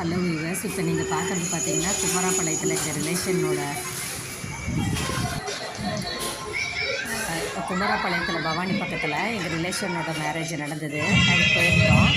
Hello viewers இப்போ நீங்கள் பார்க்குறது பார்த்தீங்கன்னா குமராப்பாளையத்தில் எங்கள் ரிலேஷனோட குமராப்பாளையத்தில் பவானி பக்கத்தில் எங்கள் ரிலேஷனோட மேரேஜ் நடந்தது. அது போயிருந்தோம்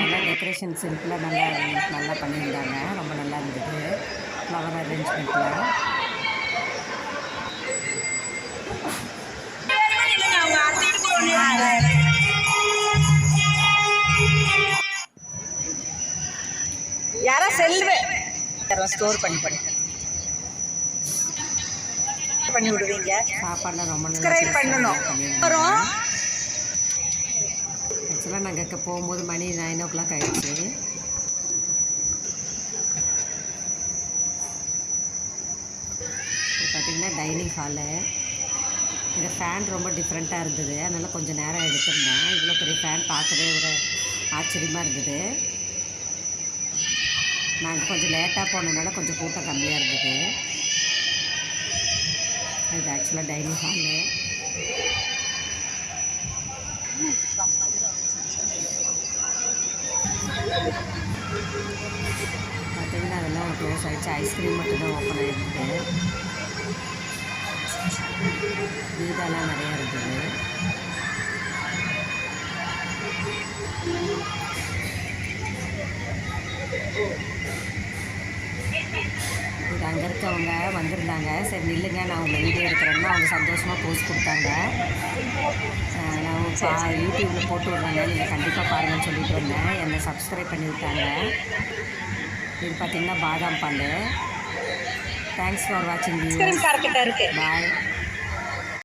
நல்லா டெக்கரேஷன் சிம்பிளாக நல்லா நல்லா பண்ணியிருந்தாங்க. ரொம்ப நல்லா இருந்தது. ஃப்ளவர் அரேஞ்ச்மெண்ட்டில் யாரா செல்வே. ஸ்டோர் பண்ணி பண்ணி. பண்ணி விடுவீங்க. சாப்பாடுலாம் ரொம்ப பண்ணணும். வரும் ஆக்சுவலாக நாங்கள் இங்கே போகும்போது மணி நைன் ஓ கிளாக் ஆகிடுச்சு பார்த்திங்கன்னா டைனிங் ஹாலு இந்த ஃபேன் ரொம்ப டிஃப்ரெண்ட்டாக இருந்தது. அதனால் கொஞ்சம் நேரம் எடுத்திருந்தேன். இவ்வளோ பெரிய ஃபேன் பார்க்கவே ஒரு ஆச்சரியமாக இருந்தது. நாங்கள் கொஞ்சம் லேட்டாக போனதுனால கொஞ்சம் கூட்டம் கம்மியாக இருந்தது. இது ஆக்சுவலாக டைனிங் ஹாலு பார்த்தீங்கன்னா அதெல்லாம் க்ளோஸ் ஆகிடுச்சு ஐஸ்கிரீம் மட்டும்தான் ஓப்பன் ஆகிருக்கு வீடெல்லாம் நிறையா இருக்குது. இது அங்கே இருக்கவங்க வந்திருந்தாங்க. சரி நில்லுங்க. நான் உங்களை வீடியோ எடுக்கிறேன்னா அவங்க சந்தோஷமாக போஸ்ட் கொடுத்தாங்க. பா யூடியூப்பில் போட்டு விட்றாங்க. நீங்கள் கண்டிப்பாக பாருங்கன்னு சொல்லிட்டு வந்தேன் என்னை சப்ஸ்கிரைப் பண்ணி விட்டாங்க. இது பார்த்தீங்கன்னா பாதாம் பால். தேங்க்ஸ் ஃபார் வாட்சிங் பாய்